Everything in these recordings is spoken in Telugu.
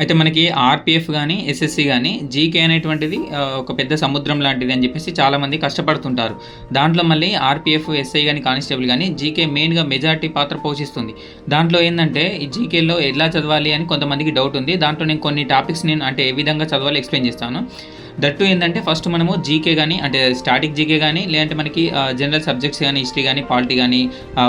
అయితే మనకి ఆర్పిఎఫ్ కానీ ఎస్ఎస్సి కానీ జీకే అనేటువంటిది ఒక పెద్ద సముద్రం లాంటిది అని చెప్పేసి చాలామంది కష్టపడుతుంటారు. దాంట్లో మళ్ళీ ఆర్పిఎఫ్ ఎస్ఐ కానీ కానిస్టేబుల్ కానీ జీకే మెయిన్గా మెజారిటీ పాత్ర పోషిస్తుంది. దాంట్లో ఏంటంటే ఈ జీకేలో ఎలా చదవాలి అని కొంతమందికి డౌట్ ఉంది. దాంట్లో నేను కొన్ని టాపిక్స్ నేను అంటే ఏ విధంగా చదవాలి ఎక్స్ప్లెయిన్ చేస్తాను. దట్టు ఏంటంటే ఫస్ట్ మనము జీకే కానీ అంటే స్టాటిక్ జీకే కానీ లేదంటే మనకి జనరల్ సబ్జెక్ట్స్ కానీ హిస్టరీ కానీ పాలిటీ కానీ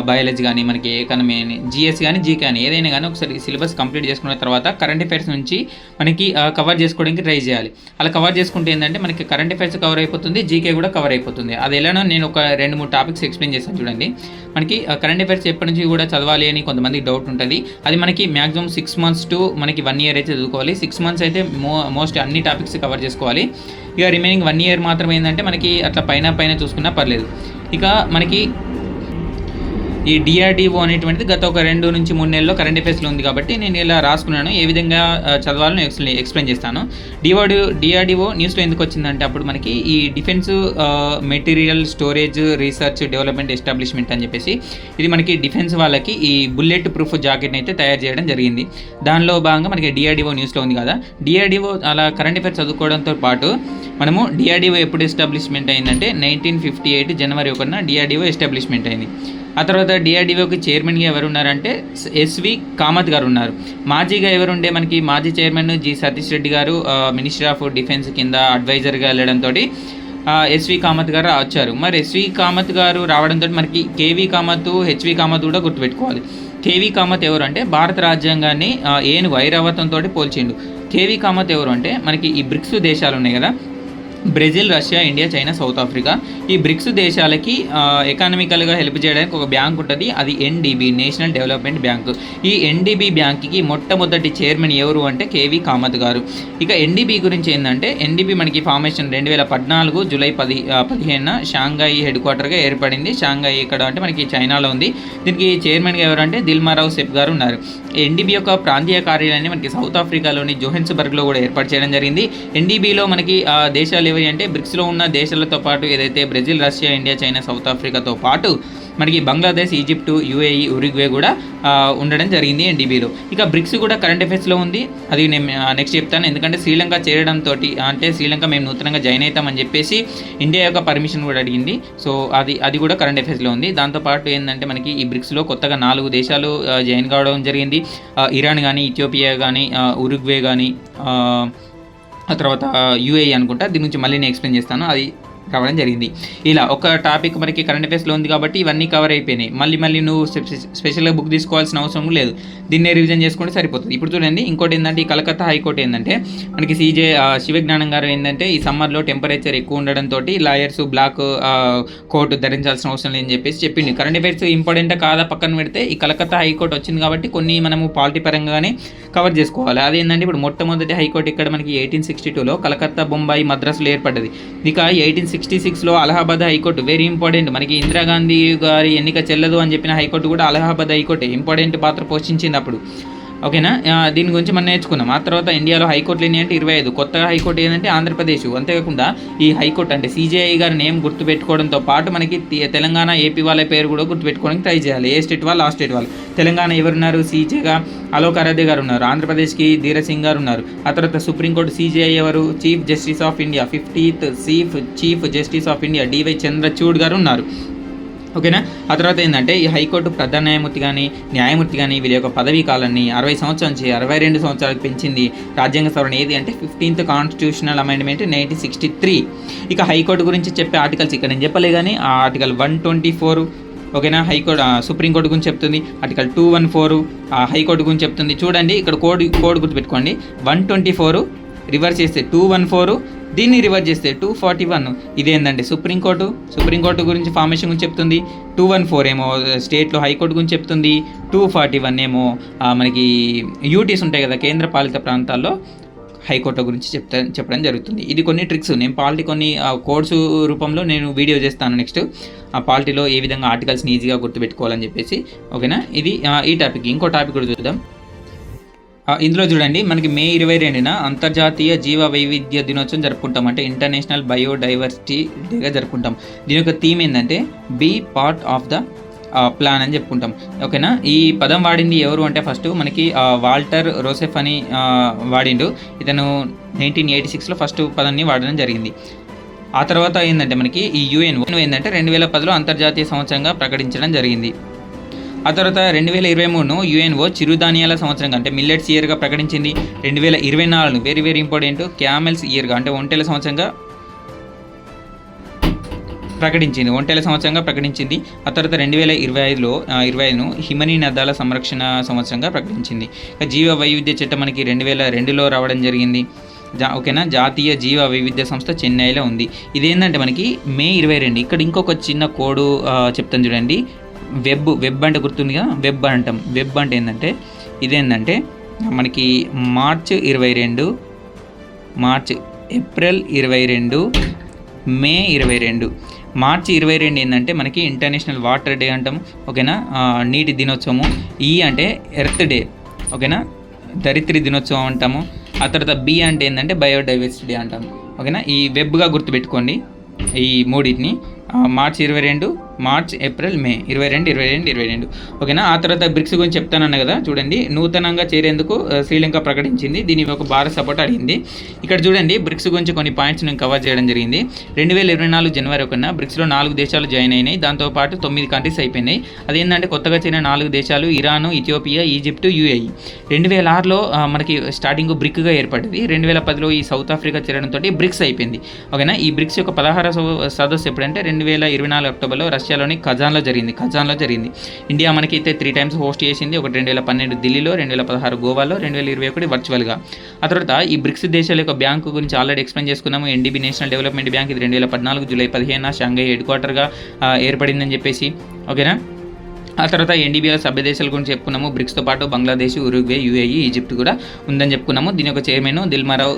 బయాలజీ కానీ మనకి ఎకనమీ అని జిఎస్ కానీ జీకే కానీ ఏదైనా కానీ ఒకసారి సిలబస్ కంప్లీట్ చేసుకున్న తర్వాత కరెంట్ అఫైర్స్ నుంచి మనకి కవర్ చేసుకోవడానికి ట్రై చేయాలి. అలా కవర్ చేసుకుంటే ఏంటంటే మనకి కరెంట్ అఫైర్స్ కవర్ అయిపోతుంది జీకే కూడా కవర్ అయిపోతుంది. అది ఎలానో నేను ఒక రెండు మూడు టాపిక్స్ ఎక్స్ప్లెయిన్ చేశాను చూడండి. మనకి కరెంట్ అఫైర్స్ ఎప్పటి నుంచి కూడా చదవాలి అని కొంతమందికి డౌట్ ఉంటుంది. అది మనకి మ్యాక్సిమం సిక్స్ మంత్స్ టు మనకి వన్ ఇయర్ అయితే చదువుకోవాలి. సిక్స్ మంత్స్ అయితే మో మోస్ట్ అన్ని టాపిక్స్ కవర్ చేసుకోవాలి. ఇక రిమైనింగ్ వన్ ఇయర్ మాత్రం ఏంటంటే మనకి అట్లా పైన పైన చూసుకున్నా పర్లేదు. ఇక మనకి ఈ డిఆర్డిఓ అనేటువంటిది గత ఒక రెండు నుంచి మూడు నెలల్లో కరెంట్ అఫేర్స్లో ఉంది కాబట్టి నేను ఇలా రాసుకున్నాను. ఏ విధంగా చదవాలని ఎక్స్ప్లెయిన్ ఎక్స్ప్లెయిన్ చేస్తాను. డిఆర్డి డిఆర్డిఓ న్యూస్లో ఎందుకు వచ్చిందంటే అప్పుడు మనకి ఈ defence material storage research development establishment అని చెప్పేసి ఇది మనకి డిఫెన్స్ వాళ్ళకి ఈ బుల్లెట్ ప్రూఫ్ జాకెట్ని అయితే తయారు చేయడం జరిగింది. దానిలో భాగంగా మనకి డిఆర్డిఓ న్యూస్లో ఉంది కదా. డిఆర్డిఓ అలా కరెంట్ అఫేర్స్ చదువుకోవడంతో పాటు మనము డిఆర్డిఓ ఎప్పుడు ఎస్టాబ్లిష్మెంట్ అయిందంటే నైన్టీన్ ఫిఫ్టీ ఎయిట్ జనవరి ఒకటిన డిఆర్డిఓ ఎస్టాబ్లిష్మెంట్ అయింది. ఆ తర్వాత డిఆర్డిఓకి చైర్మన్గా ఎవరు ఉన్నారంటే ఎస్వి కామత్ గారు ఉన్నారు మాజీగా ఎవరుండే మనకి మాజీ చైర్మన్ జి సతీష్ రెడ్డి గారు మినిస్టర్ ఆఫ్ డిఫెన్స్ కింద అడ్వైజర్గా వెళ్ళడంతో ఎస్వి కామత్ గారు వచ్చారు. మరి ఎస్వి కామత్ గారు రావడంతో మనకి కేవి కామత్ హెచ్వి కామత్ కూడా గుర్తుపెట్టుకోవాలి. కేవీ కామత్ ఎవరు అంటే భారత రాజ్యాంగాన్ని ఏను వైరవతంతో పోల్చిండు. కేవి కామత్ ఎవరు అంటే మనకి ఈ బ్రిక్స్ దేశాలు ఉన్నాయి కదా Brazil Russia India China South Africa. ఈ బ్రిక్స్ దేశాలకి ఎకానమికల్గా హెల్ప్ చేయడానికి ఒక బ్యాంక్ ఉంటుంది. అది ఎన్డీబీ నేషనల్ డెవలప్మెంట్ బ్యాంక్ ఈ ఎన్డీబీ బ్యాంక్కి మొట్టమొదటి చైర్మన్ ఎవరు అంటే కేవీ కామత్ గారు. ఇక ఎన్డీబీ గురించి ఏంటంటే ఎన్డీబీ మనకి ఫార్మేషన్ రెండు వేల పద్నాలుగు జూలై పది పదిహేనున షాంఘాయి హెడ్ క్వార్టర్గా ఏర్పడింది. షాంఘాయి ఇక్కడ అంటే మనకి చైనాలో ఉంది. దీనికి చైర్మన్గా ఎవరంటే దిల్మారావు సెప్ గారు ఉన్నారు. ఎన్డీబీ యొక్క ప్రాంతీయ కార్యాలయాన్ని మనకి సౌత్ ఆఫ్రికాలోని జోహెన్స్బర్గ్లో కూడా ఏర్పాటు చేయడం జరిగింది. ఎన్డీబీలో మనకి ఆ, దేశాలు ఏవి అంటే బ్రిక్స్లో ఉన్న దేశాలతో పాటు ఏదైతే Brazil Russia India China South ఆఫ్రికాతో పాటు మనకి బంగ్లాదేశ్ ఈజిప్టు యుఏఈ ఉరుగ్వే కూడా ఉండడం జరిగింది ఎన్డీబీలో. ఇక బ్రిక్స్ కూడా కరెంట్ అఫైర్స్లో ఉంది. అది నేను నెక్స్ట్ చెప్తాను. ఎందుకంటే శ్రీలంక చేరడంతో అంటే శ్రీలంక మేము నూతనంగా జాయిన్ అవుతామని చెప్పేసి ఇండియా యొక్క పర్మిషన్ కూడా అడిగింది. సో అది అది కూడా కరెంట్ అఫైర్స్లో ఉంది. దాంతోపాటు ఏంటంటే మనకి ఈ బ్రిక్స్లో కొత్తగా నాలుగు దేశాలు జాయిన్ కావడం జరిగింది. ఇరాన్ కానీ ఇథియోపియా కానీ ఉరుగ్వే కానీ ఆ, తర్వాత యూఏఈ అనుకుంటా దీని గురించి మళ్ళీ నేను ఎక్స్ప్లెయిన్ చేస్తాను. అది రావడం జరిగింది. ఇలా ఒక టాపిక్ మనకి కరెంట్ అఫేర్స్లో ఉంది కాబట్టి ఇవన్నీ కవర్ అయిపోయినాయి. మళ్ళీ మళ్ళీ నువ్వు స్పెషల్గా బుక్ తీసుకోవాల్సిన అవసరం లేదు. దీన్నే రివిజన్ చేసుకుంటే సరిపోతుంది. ఇప్పుడు చూడండి ఇంకోటి ఏంటంటే ఈ కలకత్తా హైకోర్టు ఏంటంటే మనకి సీజే శివజ్ఞానం గారు ఏంటంటే ఈ సమ్మర్లో టెంపరేచర్ ఎక్కువ ఉండడంతో లాయర్స్ బ్లాక్ కోర్టు ధరించాల్సిన అవసరం లేదని చెప్పేసి చెప్పింది కరెంట్ అఫైర్స్ ఇంపార్టెంట్ కాదా పక్కన పెడితే ఈ కలకత్తా హైకోర్టు వచ్చింది కాబట్టి కొన్ని మనము పాలిటీ పరంగానే కవర్ చేసుకోవాలి. అదేంటంటే ఇప్పుడు మొట్టమొదటి హైకోర్టు ఇక్కడ మనకి ఎయిటీన్ సిక్స్టీ టూలో కలకత్తా బొంబాయి మద్రాసులో ఏర్పడ్డది. ఇక ఎయిటీన్ సిక్స్టీ సిక్స్లో అలహాబాద్ హైకోర్టు వెరీ ఇంపార్టెంట్ మనకి ఇందిరాగాంధీ గారి ఎన్నిక చెల్లదు అని చెప్పిన హైకోర్టు కూడా అలహాబాద్ హైకోర్టు. ఇంపార్టెంట్ పాత్ర పోషించింది అప్పుడు ఓకేనా? దీని గురించి మనం నేర్చుకున్నాం ఆ తర్వాత ఇండియాలో హైకోర్టులు ఎన్ని అంటే ఇరవై ఐదు. కొత్తగా హైకోర్టు ఏంటంటే ఆంధ్రప్రదేశ్. అంతేకాకుండా ఈ హైకోర్టు అంటే సీజేఐ గారి నేమ్ గుర్తుపెట్టుకోవడంతో పాటు మనకి తెలంగాణ ఏపీ వాళ్ళ పేరు కూడా గుర్తుపెట్టుకోవడానికి ట్రై చేయాలి. ఏ స్టేట్ వాళ్ళు ఆ స్టేట్ వాళ్ళు. తెలంగాణ ఎవరున్నారు? సీజేగా అలోక్ అరాధ్య గారు ఉన్నారు. ఆంధ్రప్రదేశ్కి ధీర సింగ్ గారు ఉన్నారు. ఆ తర్వాత సుప్రీంకోర్టు సీజేఐ ఎవరు? Chief justice of India. Fiftieth chief chief justice of India. D Y Chandrachud గారు ఉన్నారు. ఓకేనా? ఆ తర్వాత ఏంటంటే ఈ హైకోర్టు ప్రధాన న్యాయమూర్తి కానీ న్యాయమూర్తి కానీ వీళ్ళ యొక్క పదవీ కాలాన్ని అరవై సంవత్సరాల నుంచి అరవై రెండు సంవత్సరాలకు పెంచింది రాజ్యాంగ సవరణ ఏది అంటే fifteenth constitutional amendment nineteen sixty three ఇక హైకోర్టు గురించి చెప్పే ఆర్టికల్స్ ఇక్కడ నేను చెప్పలే కానీ ఆ ఆర్టికల్ వన్ ట్వంటీ ఫోర్ ఓకేనా? హైకోర్టు సుప్రీంకోర్టు గురించి చెప్తుంది. Article two one four high court గురించి చెప్తుంది. చూడండి ఇక్కడ కోడ్ కోడ్ గుర్తుపెట్టుకోండి. వన్ ట్వంటీ ఫోర్ రివర్స్ చేస్తే టూ వన్ ఫోర్ దీన్ని రివర్స్ చేస్తే టూ ఫార్టీ వన్ ఇదేందండి సుప్రీంకోర్టు సుప్రీంకోర్టు గురించి ఫార్మేషన్ గురించి చెప్తుంది. టూ వన్ ఫోర్ ఏమో స్టేట్లో హైకోర్టు గురించి చెప్తుంది. టూ ఫార్టీ వన్ ఏమో మనకి యూటీస్ ఉంటాయి కదా కేంద్ర పాలిత ప్రాంతాల్లో హైకోర్టు గురించి చెప్తా చెప్పడం జరుగుతుంది. ఇది కొన్ని ట్రిక్స్ నేను పాలిటీ కొన్ని కోర్సు రూపంలో నేను వీడియో చేస్తాను నెక్స్ట్ ఆ పాలిటీలో ఏ విధంగా ఆర్టికల్స్ని ఈజీగా గుర్తుపెట్టుకోవాలని చెప్పేసి. ఓకేనా ఇది ఈ టాపిక్ ఇంకో టాపిక్ కూడా చూద్దాం. ఇందులో చూడండి మనకి మే ఇరవై రెండున అంతర్జాతీయ జీవ వైవిధ్య దినోత్సవం జరుపుకుంటాం. అంటే ఇంటర్నేషనల్ బయోడైవర్సిటీ డేగా జరుపుకుంటాం. దీని యొక్క థీమ్ ఏంటంటే be part of the plan అని చెప్పుకుంటాం. ఓకేనా ఈ పదం వాడింది ఎవరు అంటే ఫస్ట్ మనకి వాల్టర్ రోసెఫ్ అని వాడిండు. ఇతను నైన్టీన్ ఎయిటీ సిక్స్లో ఫస్ట్ పదాన్ని వాడడం జరిగింది. ఆ తర్వాత ఏంటంటే మనకి ఈ యుఎన్ఓ ఏంటంటే రెండు వేల పదిలో అంతర్జాతీయ సంవత్సరంగా ప్రకటించడం జరిగింది. ఆ తర్వాత రెండు వేల ఇరవై మూడును యుఎన్ఓ చిరుధాన్యాల సంవత్సరంగా అంటే మిల్లెట్స్ ఇయర్గా ప్రకటించింది. రెండు వేల ఇరవై నాలుగు వెరీ వెరీ ఇంపార్టెంట్ క్యామెల్స్ ఇయర్గా అంటే ఒంటెల సంవత్సరంగా ప్రకటించింది. ఒంటెల సంవత్సరంగా ప్రకటించింది. ఆ తర్వాత రెండు వేల ఇరవై ఐదులో ఇరవై ఐదును హిమనీ నదాల సంరక్షణ సంవత్సరంగా ప్రకటించింది. జీవ వైవిధ్య చట్టం మనకి రెండు వేల రెండులో రావడం జరిగింది. జా ఓకేనా? జాతీయ జీవ వైవిధ్య సంస్థ చెన్నైలో ఉంది. ఇదేంటంటే మనకి మే ఇరవై రెండు. ఇక్కడ ఇంకొక చిన్న కోడు చెప్తాను చూడండి. వెబ్ వెబ్ అంటే గుర్తుందిగా వెబ్ అంటాం. వెబ్ అంటే ఏంటంటే ఇదేంటంటే మనకి మార్చ్ ఇరవై రెండు మార్చ్ ఏప్రిల్ ఇరవై రెండు మే ఇరవై రెండు. మార్చి ఇరవై రెండు ఏంటంటే మనకి ఇంటర్నేషనల్ వాటర్ డే అంటాం. ఓకేనా? నీటి దినోత్సవము. ఈ అంటే ఎర్త్ డే. ఓకేనా? దరిత్రి దినోత్సవం అంటాము. ఆ తర్వాత బి అంటే ఏంటంటే బయోడైవర్సిటీ డే అంటాము. ఓకేనా? ఈ వెబ్గా గుర్తుపెట్టుకోండి. ఈ మూడింటిని. మార్చి ఇరవై రెండు మార్చ్ ఏప్రిల్ మే. ఇరవై రెండు ఇరవై రెండు ఇరవై రెండు. ఓకేనా? ఆ తర్వాత బ్రిక్స్ గురించి చెప్తానన్న కదా? చూడండి. నూతనంగా చేరేందుకు శ్రీలంక ప్రకటించింది. దీని ఒక భారత సపోర్ట్ అడిగింది. ఇక్కడ చూడండి బ్రిక్స్ గురించి కొన్ని పాయింట్స్ నేను కవర్ చేయడం జరిగింది. రెండు వేల ఇరవై నాలుగు జనవరి ఒకన బ్రిక్స్లో నాలుగు దేశాలు జాయిన్ అయినాయి. దాంతోపాటు తొమ్మిది కంట్రీస్ అయిపోయినాయి. అదేంటంటే కొత్తగా చేరిన నాలుగు దేశాలు ఇరాను ఇథియోపియా ఈజిప్ట్ యుఏఈ. రెండు వేల ఆరులో మనకి స్టార్టింగ్ బ్రిక్గా ఏర్పడింది. రెండు వేల పదిలో ఈ సౌత్ ఆఫ్రికా చేరడంతో బ్రిక్స్ అయిపోయింది. ఓకేనా? ఈ బ్రిక్స్ యొక్క పదహార సదస్సు ఎప్పుడంటే రెండు వేల ఇరవై నాలుగు అక్టోబర్లో రష్యాలోని ఖజాన్లో జరిగింది ఖజాన్లో జరిగింది. ఇండియా మనకి అయితే త్రీ టైమ్స్ హోస్ట్ చేసింది ఒకటి రెండు వేల పన్నెండు ఢిల్లీలో రెండు వేల పదహారు గోవాలో రెండు వేల ఇరవై ఒకటి వర్చువల్గా ఆ తర్వాత ఈ బ్రిక్స్ దేశాల యొక్క బ్యాంకు గురించి ఆల్రెడీ ఎక్స్ప్లెయిన్ చేసుకున్నాము. ఎన్డీబీ నేషనల్ డెవలప్మెంట్ బ్యాంక్ ఇది రెండు వేల పద్నాలుగు జూలై పదిహేను షాంఘై హెడ్ క్వార్టర్గా ఏర్పడిందని చెప్పేసి. ఓకేనా? ఆ తర్వాత ఎన్డీబీఎల్ సభ్య దేశాల గురించి చెప్పుకున్నాము. బ్రిక్స్తో పాటు బంగ్లాదేశ్ ఉరుగ్వే యూఏఈ ఈజిప్ట్ కూడా ఉందని చెప్పుకున్నాము. దీని యొక్క చైర్మన్ దిల్మారావు